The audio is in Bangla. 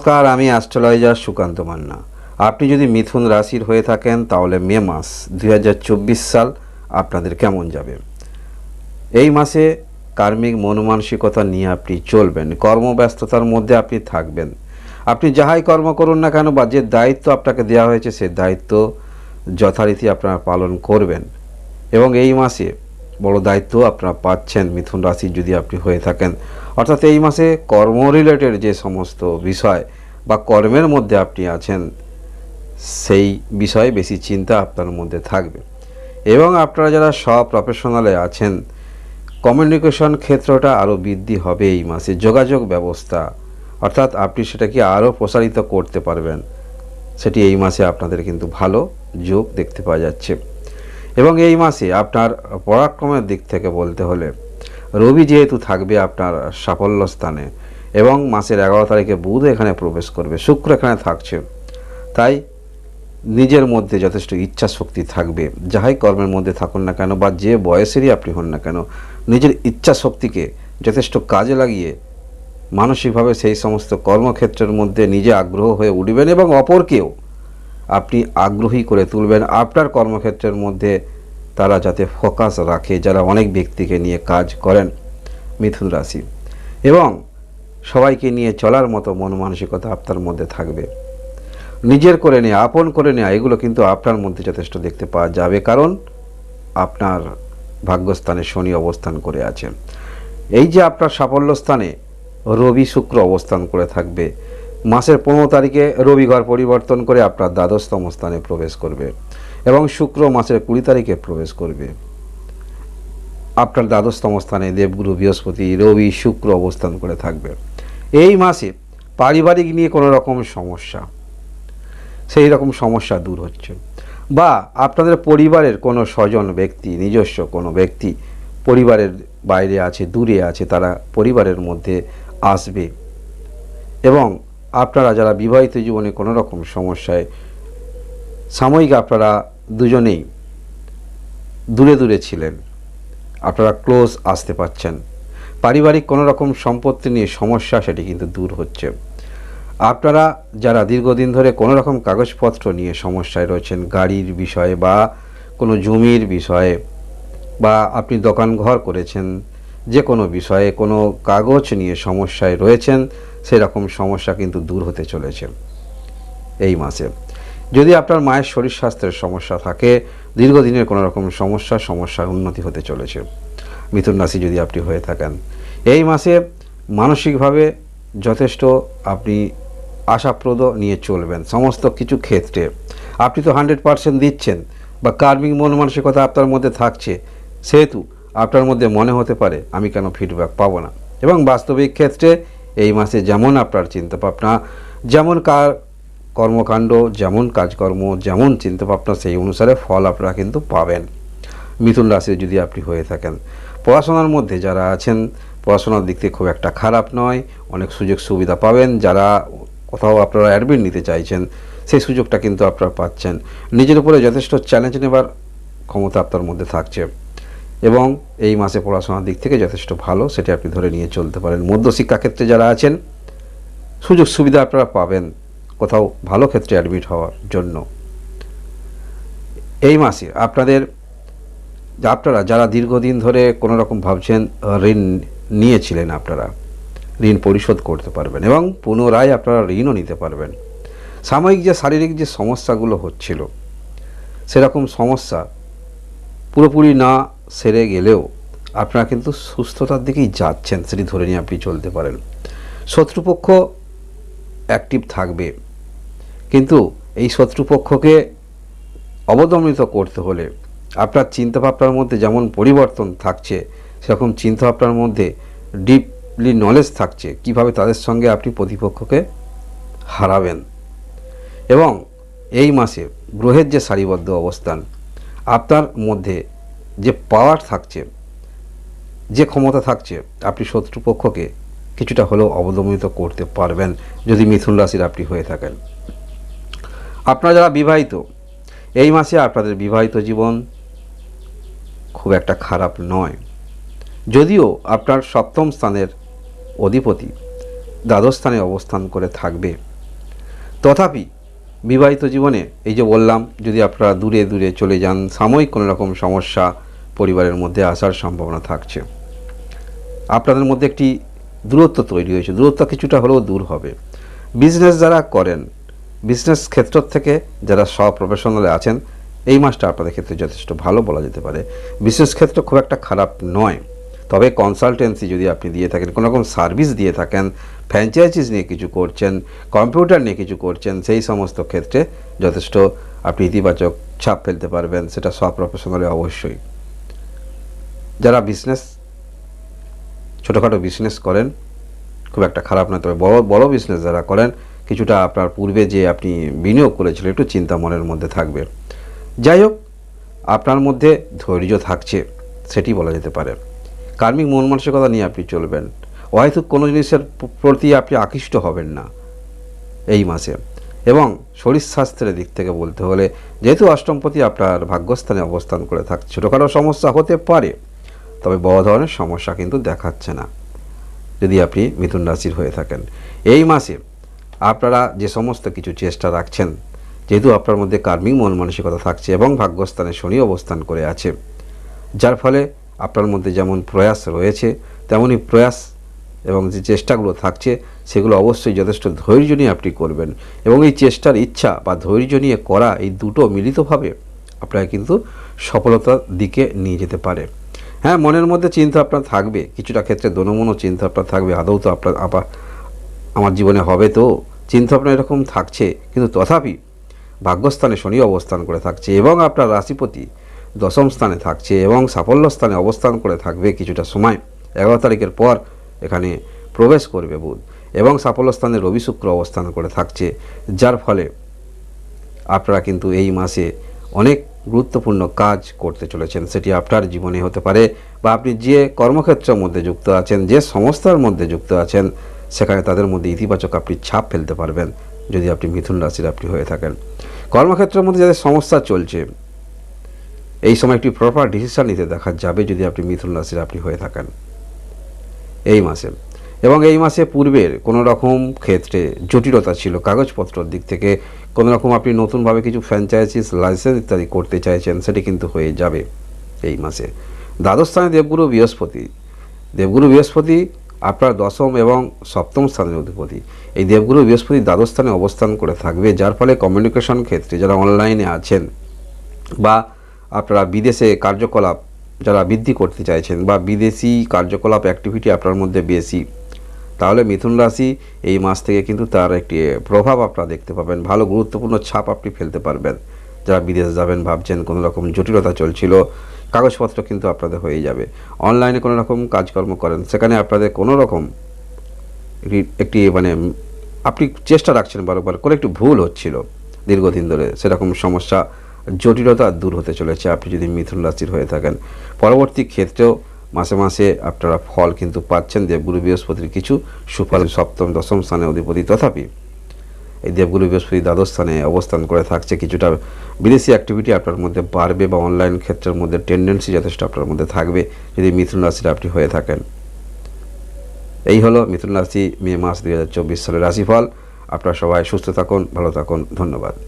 নমস্কার, আমি অ্যাস্ট্রোলজার সুকান্ত মান্না। আপনি যদি মিথুন রাশির হয়ে থাকেন, তাহলে মে মাস দুই হাজার চব্বিশ সাল আপনাদের কেমন যাবে? এই মাসে কার্মিক মন মানসিকতা নিয়ে আপনি চলবেন, কর্মব্যস্ততার মধ্যে আপনি থাকবেন। আপনি যাহাই কর্ম করুন না কেন, বা যে দায়িত্ব আপনাকে দেওয়া হয়েছে, সে দায়িত্ব যথারীতি আপনারা পালন করবেন। এবং এই মাসে বড় দায়িত্ব আপনারা পাচ্ছেন মিথুন রাশি যদি আপনি হয়ে থাকেন। অর্থাৎ এই মাসে কর্ম রিলেটেড যে সমস্ত বিষয় বা কর্মের মধ্যে আপনি আছেন, সেই বিষয়ে বেশি চিন্তা আপনার মধ্যে থাকবে। এবং আপনারা যারা সব প্রফেশনালে আছেন, কমিউনিকেশন ক্ষেত্রটা আরও বৃদ্ধি হবে এই মাসে। যোগাযোগ ব্যবস্থা, অর্থাৎ আপনি সেটাকে আরও প্রসারিত করতে পারবেন। সেটি এই মাসে আপনাদের কিন্তু ভালো যোগ দেখতে পাওয়া যাচ্ছে। এবং এই মাসে আপনার পরাক্রমের দিক থেকে বলতে হলে রবি যেহেতু থাকবে আপনার সাফল্য স্থানে এবং মাসের এগারো তারিখে বুধ এখানে প্রবেশ করবে, শুক্র এখানে থাকছে। তাই নিজের মধ্যে যথেষ্ট ইচ্ছা শক্তি থাকবে। যাহাই কর্মের মধ্যে থাকুন না কেন বা যে বয়সেরই আপনি হন না কেন, নিজের ইচ্ছা শক্তিকে যথেষ্ট কাজে লাগিয়ে মানসিকভাবে সেই সমস্ত কর্মক্ষেত্রের মধ্যে নিজে আগ্রহ হয়ে উঠবেন এবং অপরকেও আপনি আগ্রহী করে তুলবেন। আপনার কর্মক্ষেত্রের মধ্যে তারা যাতে ফোকাস রাখে, যারা অনেক ব্যক্তিকে নিয়ে কাজ করেন, মিথুন রাশি। এবং সবাইকে নিয়ে চলার মতো মন মানসিকতা আপনার মধ্যে থাকবে। নিজের করে নেওয়া আপন করে নেওয়া এগুলো কিন্তু আপনার মধ্যে যথেষ্ট দেখতে পাওয়া যাবে। কারণ আপনার ভাগ্যস্থানে শনি অবস্থান করে আছে। এই যে আপনার সাফল্য স্থানে রবি শুক্র অবস্থান করে থাকবে মাসের পনেরো তারিখে রবি ঘর পরিবর্তন করে আপনার দ্বাদশতম স্থানে প্রবেশ করবে এবং শুক্র মাসের কুড়ি তারিখে প্রবেশ করবে। আপনার দ্বাদশতম স্থানে দেবগুরু বৃহস্পতি, রবি, শুক্র অবস্থান করে থাকবে। এই মাসে পারিবারিক নিয়ে কোনো রকম সমস্যা, সেই রকম সমস্যা দূর হচ্ছে বা আপনাদের পরিবারের কোনো স্বজন ব্যক্তি, নিজস্ব কোনো ব্যক্তি পরিবারের বাইরে আছে, দূরে আছে, তারা পরিবারের মধ্যে আসবে এবং আপনারা যারা বিবাহিত জীবনে কোনো রকম সমস্যায়, সাময়িক আপনারা দুজনেই দূরে দূরে ছিলেন। আপনারা ক্লোজ আসতে পারছেন। পারিবারিক কোনো রকম সম্পত্তি নিয়ে সমস্যা, সেটি কিন্তু দূর হচ্ছে। আপনারা যারা দীর্ঘদিন ধরে কোনো রকম কাগজপত্র নিয়ে সমস্যায় রয়েছেন, গাড়ির বিষয়ে বা কোনো জমির বিষয়ে, বা আপনি দোকান ঘর করেছেন যে কোনো বিষয়ে কোনো কাগজ নিয়ে সমস্যায় রয়েছেন, সেরকম সমস্যা কিন্তু দূর হতে চলেছে এই মাসে। যদি আপনার মায়ের শরীর স্বাস্থ্যের সমস্যা থাকে, দীর্ঘদিনের কোনো রকম সমস্যা, সমস্যার উন্নতি হতে চলেছে। মিথুন রাশি যদি আপনি হয়ে থাকেন, এই মাসে মানসিকভাবে যথেষ্ট আপনি আশাপ্রদ নিয়ে চলবেন, সমস্ত কিছু ক্ষেত্রে। আপনি তো হান্ড্রেড পারসেন্ট দিচ্ছেন, বা কার্মিক মন মানসিকতা আপনার মধ্যে থাকছে, সেহেতু আপনার মধ্যে মনে হতে পারে, আমি কেন ফিডব্যাক পাবো না। এবং বাস্তবিক ক্ষেত্রে এই মাসে যেমন আপনার চিন্তাভাবনা, যেমন কার কর্মকাণ্ড, যেমন কাজকর্ম, যেমন চিন্তাভাবনা, সেই অনুসারে ফল আপনারা কিন্তু পাবেন। মিথুন রাশি যদি আপনি হয়ে থাকেন, পড়াশোনার মধ্যে যারা আছেন, পড়াশোনার দিক থেকে খুব একটা খারাপ নয়, অনেক সুযোগ সুবিধা পাবেন, যারা কোথাও আপনারা অ্যাডমিট নিতে চাইছেন, সেই সুযোগটা কিন্তু আপনারা পাচ্ছেন। নিজের উপরে যথেষ্ট চ্যালেঞ্জ নেবার ক্ষমতা আপনার মধ্যে থাকছে। এবং এই মাসে পড়াশোনার দিক থেকে যথেষ্ট ভালো, সেটা আপনি ধরে নিয়ে চলতে পারেন। মধ্যশিক্ষা ক্ষেত্রে যারা আছেন, সুযোগ সুবিধা আপনারা পাবেন কোথাও ভালো ক্ষেত্রে অ্যাডমিট হওয়ার জন্য। এই মাসে আপনাদের, আপনারা যারা দীর্ঘদিন ধরে কোনো রকম ভাবছেন, ঋণ নিয়েছিলেন আপনারা, ঋণ পরিশোধ করতে পারবেন এবং পুনরায় আপনারা ঋণও নিতে পারবেন। সাময়িক যে শারীরিক যে সমস্যাগুলো হচ্ছিল, সেরকম সমস্যা পুরোপুরি না সেরে গেলেও আপনারা কিন্তু সুস্থতার দিকেই যাচ্ছেন, সেটি ধরে নিয়ে আপনি চলতে পারেন। শত্রুপক্ষ অ্যাক্টিভ থাকবে। কিন্তু এই শত্রুপক্ষকে অবদমিত করতে হলে আপনার চিন্তাভাবনার মধ্যে যেমন পরিবর্তন থাকছে, সেরকম চিন্তাভাবনার মধ্যে ডিপলি নলেজ থাকছে, কীভাবে তাদের সঙ্গে আপনি প্রতিপক্ষকে হারাবেন। এবং এই মাসে গ্রহের যে সারিবদ্ধ অবস্থান, আপনার মধ্যে যে পাওয়ার থাকছে, যে ক্ষমতা থাকছে, আপনি শত্রুপক্ষকে কিছুটা হলেও অবদমিত করতে পারবেন যদি মিথুন রাশির আপনি হয়ে থাকেন। আপনারা যারা বিবাহিত, এই মাসে আপনাদের বিবাহিত জীবন খুব একটা খারাপ নয়। যদিও আপনার সপ্তম স্থানের অধিপতি দ্বাদশ স্থানে অবস্থান করে থাকবে। তথাপি বিবাহিত জীবনে এই যে বললাম, যদি আপনারা দূরে দূরে চলে যান, সাময়িক কোনো রকম সমস্যা পরিবারের মধ্যে আসার সম্ভাবনা থাকছে। আপনাদের মধ্যে একটি দূরত্ব তৈরি হয়েছে। দূরত্ব কিছুটা হলেও দূর হবে। বিজনেস যারা করেন বিজনেস ক্ষেত্র থেকে যারা সব প্রফেশনালে আছেন, এই মাসটা আপনাদের ক্ষেত্রে যথেষ্ট ভালো বলা যেতে পারে। বিজনেস ক্ষেত্র খুব একটা খারাপ নয়। তবে কনসালটেন্সি যদি আপনি দিয়ে থাকেন, কোনো রকম সার্ভিস দিয়ে থাকেন ফ্র্যাঞ্চাইজিস নিয়ে কিছু করছেন কম্পিউটার নিয়ে কিছু করছেন, সেই সমস্ত ক্ষেত্রে যথেষ্ট আপনি ইতিবাচক ছাপ ফেলতে পারবেন, সেটা সব প্রফেশনালে অবশ্যই। যারা বিজনেস ছোটোখাটো বিজনেস করেন, খুব একটা খারাপ নয়, তবে বড় বড় বিজনেস যারা করেন, কিছুটা আপনার পূর্বে যে আপনি বিনিয়োগ করেছিলেন, একটু চিন্তা মনের মধ্যে থাকবে। যাই হোক, আপনার মধ্যে ধৈর্য থাকছে, সেটি বলা যেতে পারে। কার্মিক মন মানসিকতা নিয়ে আপনি চলবেন। অহেতুক কোনো জিনিসের প্রতি আপনি আকৃষ্ট হবেন না এই মাসে। এবং শরীর স্বাস্থ্যের দিক থেকে বলতে হলে, যেহেতু অষ্টমপতি আপনার ভাগ্যস্থানে অবস্থান করে থাকছে ছোটোখাটো সমস্যা হতে পারে তবে বড় ধরনের সমস্যা কিন্তু দেখাচ্ছে না। যদি আপনি মিথুন রাশির হয়ে থাকেন, এই মাসে আপনারা যে সমস্ত কিছু চেষ্টা রাখছেন, যেহেতু আপনার মধ্যে কার্মিক মন মানসিকতা থাকছে এবং ভাগ্যস্থানে শনি অবস্থান করে আছে, যার ফলে আপনার মধ্যে যেমন প্রয়াস রয়েছে, তেমনই প্রয়াস এবং যে চেষ্টাগুলো থাকছে, সেগুলো অবশ্যই যথেষ্ট ধৈর্য নিয়ে আপনি করবেন এবং এই চেষ্টার ইচ্ছা বা ধৈর্য নিয়ে করা এই দুটো মিলিতভাবে আপনাকে কিন্তু সফলতার দিকে নিয়ে যেতে পারে। হ্যাঁ মনের মধ্যে চিন্তা আপনার থাকবে। কিছুটা ক্ষেত্রে দনমনো চিন্তা আপনার থাকবে। আদৌ তো আপনার আবার আমার জীবনে হবে তো? চিন্তা ভাবনা এরকম থাকছে, কিন্তু তথাপি ভাগ্যস্থানে শনি অবস্থান করে থাকছে এবং আপনার রাশিপতি দশম স্থানে থাকছে এবং সাফল্য স্থানে অবস্থান করে থাকবে কিছুটা সময়। এগারো তারিখের পর এখানে প্রবেশ করবে বুধ এবং সাফল্য স্থানে রবি শুক্র অবস্থান করে থাকছে। যার ফলে আপনারা কিন্তু এই মাসে অনেক গুরুত্বপূর্ণ কাজ করতে চলেছেন। সেটি আপনার জীবনে হতে পারে বা আপনি যে কর্মক্ষেত্রের মধ্যে যুক্ত আছেন, যে সংস্থার মধ্যে যুক্ত আছেন, সেখানে তাদের মধ্যে ইতিবাচক আপনি ছাপ ফেলতে পারবেন যদি আপনি মিথুন রাশির আপনি হয়ে থাকেন। কর্মক্ষেত্রের মধ্যে যাদের সমস্যা চলছে, এই সময় একটি প্রপার ডিসিশন নিতে দেখা যাবে যদি আপনি মিথুন রাশির আপনি হয়ে থাকেন। এই মাসে এবং এই মাসে পূর্বের কোনো রকম ক্ষেত্রে জটিলতা ছিল, কাগজপত্রের দিক থেকে কোনো রকম আপনি নতুনভাবে কিছু ফ্র্যাঞ্চাইজিস লাইসেন্স ইত্যাদি করতে চাইছেন, সেটি কিন্তু হয়ে যাবে এই মাসে। দ্বাদশ স্থানে দেবগুরু বৃহস্পতি। দেবগুরু বৃহস্পতি আপনার দশম এবং সপ্তম স্থানের অধিপতি। এই দেবগুরু বৃহস্পতি দ্বাদশ স্থানে অবস্থান করে থাকবে, যার ফলে কমিউনিকেশন ক্ষেত্রে যারা অনলাইনে আছেন বা আপনারা বিদেশে কার্যকলাপ, যারা বৃদ্ধি করতে চাইছেন বা বিদেশি কার্যকলাপ অ্যাক্টিভিটি আপনার মধ্যে বেশি তাহলে মিথুন রাশি এই মাস থেকে কিন্তু তার একটি প্রভাব আপনারা দেখতে পাবেন। ভালো গুরুত্বপূর্ণ ছাপ আপনি ফেলতে পারবেন। যারা বিদেশ যাবেন ভাবছেন কোনো রকম জটিলতা চলছিল, কাগজপত্র কিন্তু আপনাদের হয়ে যাবে। অনলাইনে কোনো রকম কাজকর্ম করেন, সেখানে আপনাদের কোনো রকম একটি- মানে আপনি চেষ্টা রাখছেন বারবার করে একটু ভুল হচ্ছিল দীর্ঘদিন ধরে, সেরকম সমস্যা, জটিলতা দূর হতে চলেছে। আপনি যদি মিথুন রাশির হয়ে থাকেন, পরবর্তী ক্ষেত্রেও মাসে মাসে আপনারা ফল কিন্তু পাচ্ছেন। দেবগুরু বৃহস্পতির কিছু সুফল সপ্তম, দশম স্থানে অধিপতি। তথাপি এই দেবগুরু বৃহস্পতি দ্বাদশ স্থানে অবস্থান করে থাকছে। কিছুটা বিদেশি অ্যাক্টিভিটি আপনার মধ্যে বাড়বে বা অনলাইন ক্ষেত্রের মধ্যে টেন্ডেন্সি যথেষ্ট আপনার মধ্যে থাকবে, যদি মিথুন রাশির আপনি হয়ে থাকেন। এই হলো মিথুন রাশি মে মাস দুই হাজার চব্বিশ সালের রাশিফল। আপনারা সবাই সুস্থ থাকুন, ভালো থাকুন, ধন্যবাদ।